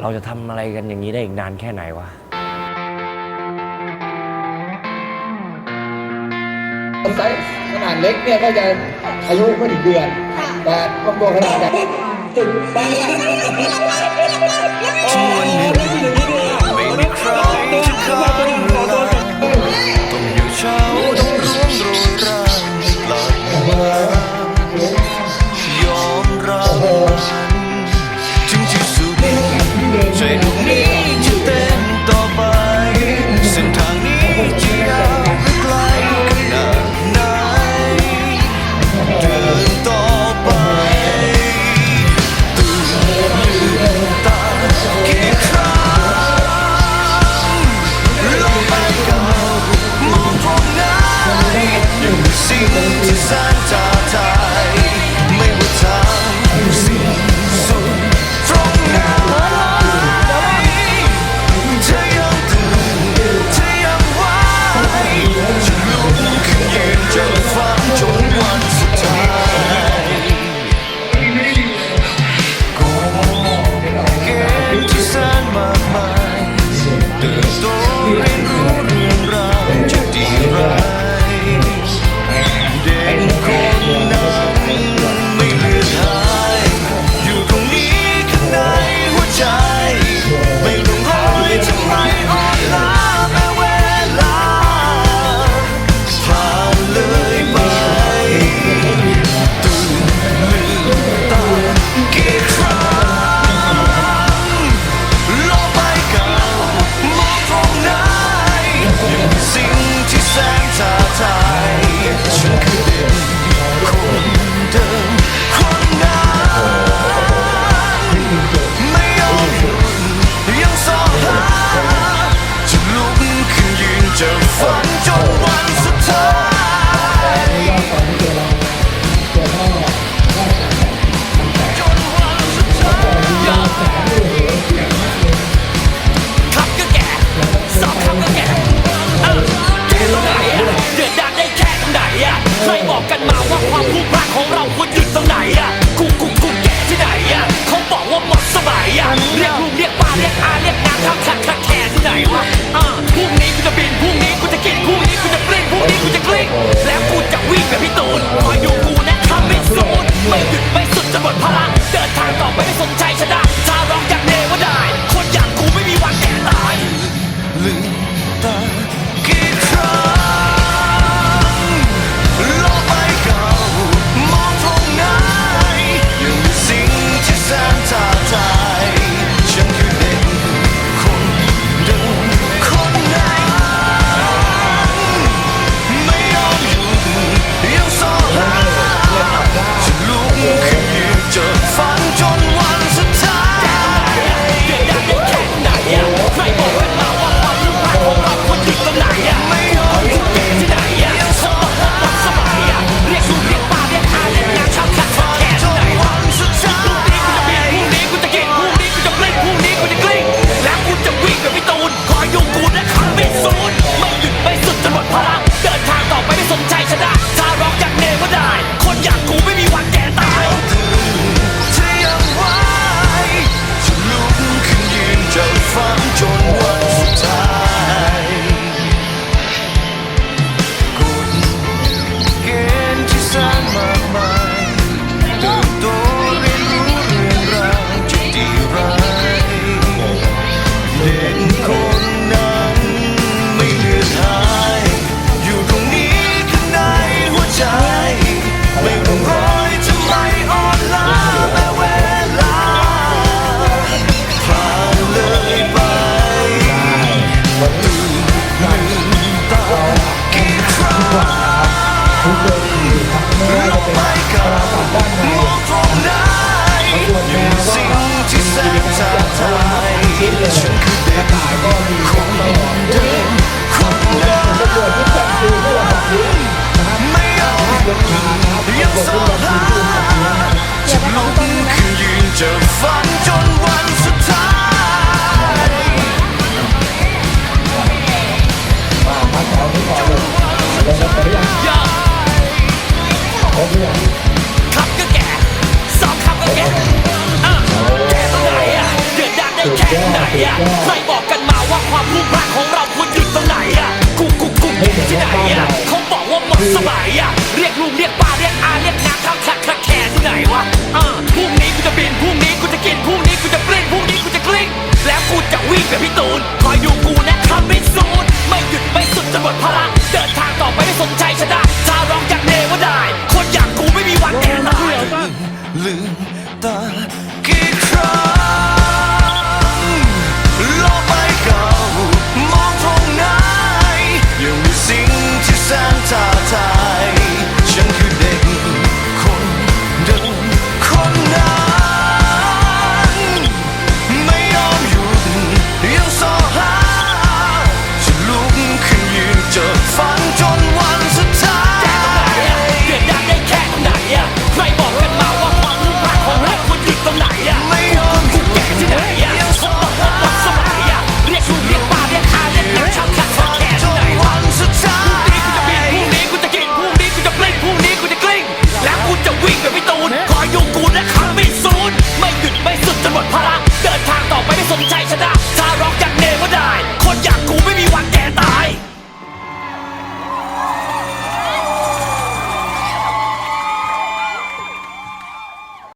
เราจะทำอะไรกันอย่างนี้ได้อีกนานแค่ไหนวะ ไซส์ขนาดเล็กเนี่ยก็จะอายุไม่ถึงเดือน แต่ความตัวขนาดใหญ่ ชวนาความวุ่นวายของเราควรหยุดตรงไหนอะกูกูกูแก่ที่ไหนอะเขาบอกว่าหมดสมัยอะเรียกลูกเรียกป้าเรียกอาเรียกน้าข้ามแขกข้าแขนที่ไหนวะอ่าพรุ่งนี้กูจะบินพรุ่งนี้กูจะ ยังสบหาจะลุกขึ้นยืนจะฝันจนวันสุดท้าย ขับก็แก่สองขัก็แก่เออแก่ตรงไหอะเดือดดานได้แค่ไหนอะใครบอก the kick drum. คนใจชนะถ้าร้อง